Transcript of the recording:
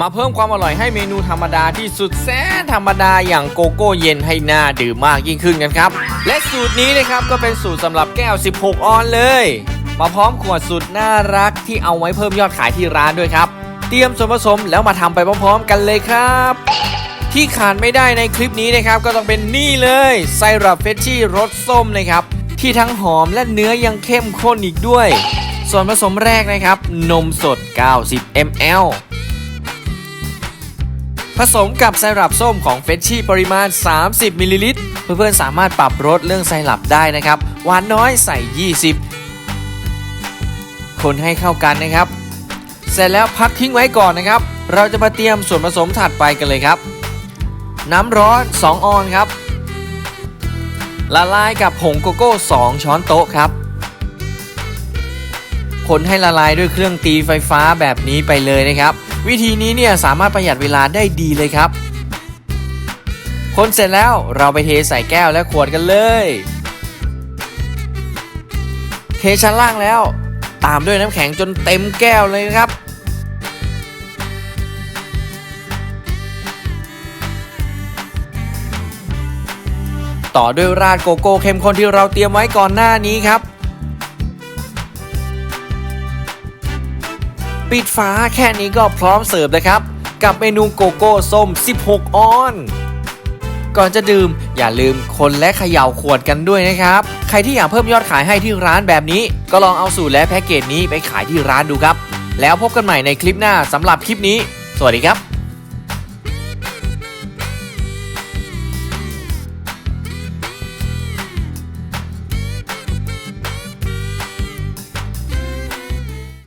มาเพิ่มความอร่อยให้เมนูธรรมดาที่สุดแสนธรรมดาอย่างโกโก้เย็นให้น่าดื่มมากยิ่งขึ้นกันครับ และสูตรนี้นะครับก็เป็นสูตรสำหรับแก้ว 16 ออนเลย มาพร้อมขวดสุดน่ารักที่เอาไว้เพิ่มยอดขายที่ร้านด้วยครับ เตรียมส่วนผสมแล้วมาทำไปพร้อมๆ กันเลยครับ ที่ขาดไม่ได้ในคลิปนี้นะครับก็ต้องเป็นนี่เลยไซรัปเฟชชี่รสส้มนะครับ ที่ทั้งหอมและเนื้อยังเข้มข้นอีกด้วย ส่วนผสมแรกนะครับ นมสด 90 ml ผสมกับไซรัปส้มของเฟชชี่ปริมาณ 30 มิลลิลิตร เพื่อนๆสามารถปรับรสเรื่องไซรัปได้นะครับ หวานน้อยใส่ 20 คนให้เข้ากันนะครับ เสร็จแล้วพักทิ้งไว้ก่อนนะครับ เราจะมาเตรียมส่วนผสมถัดไปกันเลยครับ น้ำร้อน 2 ออนครับ ละลายกับผงโกโก้ 2 ช้อนโต๊ะครับ คนให้ละลายด้วยเครื่องตีไฟฟ้าแบบนี้ไปเลยนะครับ วิธีนี้เนี่ยสามารถประหยัดเวลาได้ดีเลยครับ คนเสร็จแล้วเราไปเทใส่แก้วและขวดกันเลย เทชั้นล่างแล้ว ตามด้วยน้ำแข็งจนเต็มแก้วเลยครับต่อด้วยราดโกโก้เข้มข้นที่เราเตรียมไว้ก่อนหน้านี้ครับ ปิดฝาแค่นี้ก็พร้อมเสิร์ฟนะครับ กับเมนูโกโก้ส้ม 16 ออน ก่อนจะดื่มอย่าลืมคนและเขย่าขวดกันด้วยนะครับ ใครที่อยากเพิ่มยอดขายให้ที่ร้านแบบนี้ ก็ลองเอาสูตรและแพ็กเกจนี้ไปขายที่ร้านดูครับ แล้วพบกันใหม่ในคลิปหน้าสำหรับคลิปนี้ สวัสดีครับ